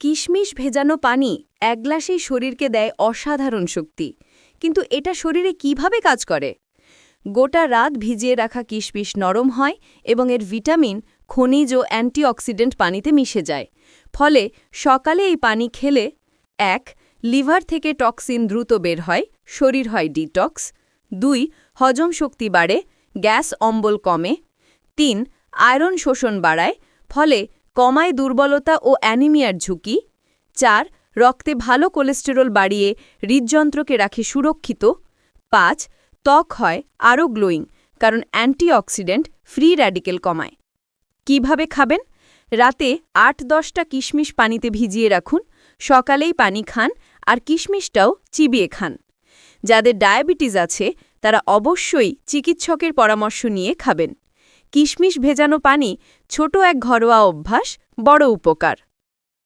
কিশমিশ ভেজানো পানি এক গ্লাসেই শরীরকে দেয় অসাধারণ শক্তি। কিন্তু এটা শরীরে কীভাবে কাজ করে? গোটা রাত ভিজিয়ে রাখা কিশমিশ নরম হয় এবং এর ভিটামিন, খনিজ ও অ্যান্টিঅক্সিডেন্ট পানিতে মিশে যায়। ফলে সকালে এই পানি খেলে, এক, লিভার থেকে টক্সিন দ্রুত বের হয়, শরীর হয় ডিটক্স, দুই, হজম শক্তি বাড়ে, গ্যাস অম্বল কমে, তিন, আয়রন শোষণ বাড়ায়, ফলে কমায় দুর্বলতা ও অ্যানিমিয়ার ঝুঁকি। চার, রক্তে ভালো কোলেস্টেরল বাড়িয়ে হৃদযন্ত্রকে রাখে সুরক্ষিত। পাঁচ, ত্বক হয় আরও গ্লোয়িং, কারণ অ্যান্টিঅক্সিডেন্ট ফ্রি র্যাডিকেল কমায়। কীভাবে খাবেন? রাতে আট দশটা কিশমিশ পানিতে ভিজিয়ে রাখুন, সকালেই পানি খান আর কিশমিশটাও চিবিয়ে খান। যাদের ডায়াবেটিস আছে, তারা অবশ্যই চিকিৎসকের পরামর্শ নিয়ে খাবেন। কিশমিশ ভেজানো পানি ছোট এক ঘরোয়া অভ্যাস বড় উপকার।